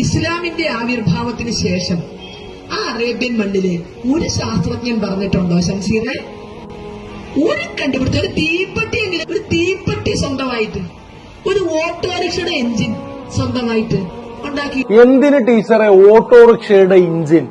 ഇസ്ലാമിന്റെ ആവിർഭാവത്തിന് ശേഷം ആ അറേബ്യൻ മണ്ണിൽ ഒരു ശാസ്ത്രജ്ഞൻ പറഞ്ഞിട്ടുണ്ടോ ശംസീറെ? ഒരു കണ്ടുപിടിച്ച ഒരു തീപ്പെട്ടി എങ്കിലും ഒരു തീപ്പെട്ടി സ്വന്തമായിട്ട് ഒരു ഓട്ടോറിക്ഷയുടെ എഞ്ചിൻ സ്വന്തമായിട്ട് ഉണ്ടാക്കി. എന്തിന് ടീച്ചറെ ഓട്ടോറിക്ഷയുടെ ഇഞ്ചിൻ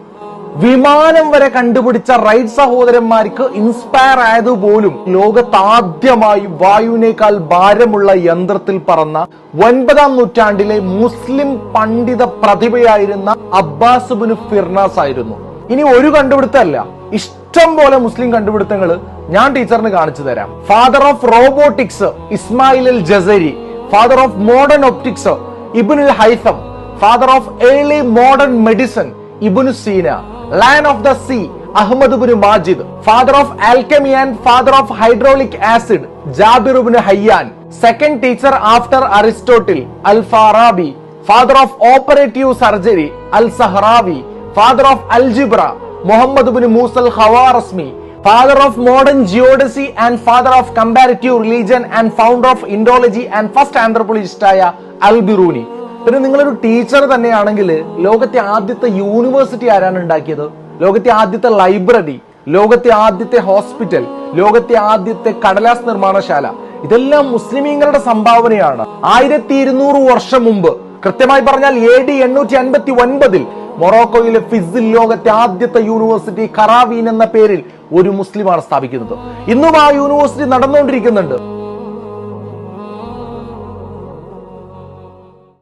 വിമാനം വരെ കണ്ടുപിടിച്ച റൈറ്റ് സഹോദരന്മാർക്ക് ഇൻസ്പയർ ആയതുപോലും ലോകത്ത് ആദ്യമായി വായുവിനേക്കാൾ ഭാരമുള്ള യന്ത്രത്തിൽ പറന്ന ഒൻപതാം നൂറ്റാണ്ടിലെ മുസ്ലിം പണ്ഡിത പ്രതിഭയായിരുന്ന അബ്ബാസ് ബിൻ ഫിർനാസ് ആയിരുന്നു. ഇനി ഒരു കണ്ടുപിടുത്തമല്ല. ഇഷ്ടം പോലെ മുസ്ലിം കണ്ടുപിടുത്തങ്ങൾ ഞാൻ ടീച്ചറിന് കാണിച്ചു തരാം. Father of robotics Ismail al Jazari father of modern optics Ibnul Haytham father of early modern medicine Ibnu Sina lion of the sea Ahmad bin Majid father of alchemy and father of hydraulic acid Jabir ibn Hayyan second teacher after Aristotle al Farabi father of operative surgery al Zahrawi father of algebra Muhammad bin Musa al Khwarizmi father of modern geodesy and father of comparative religion and founder of Indology and first ആന്ത്രപ്പോളജിസ്റ്റായ al Biruni പിന്നെ നിങ്ങളൊരു teacher തന്നെയാണെങ്കിൽ ലോകത്തെ ആദ്യത്തെ university ആരാണ് ഉണ്ടാക്കിയത്? ലോകത്തെ ആദ്യത്തെ library ലോകത്തെ ആദ്യത്തെ ഹോസ്പിറ്റൽ ലോകത്തെ ആദ്യത്തെ കടലാസ് നിർമ്മാണശാല. ഇതെല്ലാം മുസ്ലിമീങ്ങളുടെ സംഭാവനയാണ്. ആയിരത്തി ഇരുന്നൂറ് വർഷം മുമ്പ് കൃത്യമായി പറഞ്ഞാൽ എ ഡി എണ്ണൂറ്റി അൻപത്തി ഒൻപതിൽ മൊറോക്കോയിലെ ഫിസിൽ ലോകത്തെ ആദ്യത്തെ യൂണിവേഴ്സിറ്റി കറാവീൻ എന്ന പേരിൽ ഒരു മുസ്ലിമാണ് സ്ഥാപിക്കുന്നത്. ഇന്നും ആ യൂണിവേഴ്സിറ്റി നടന്നുകൊണ്ടിരിക്കുന്നുണ്ട്.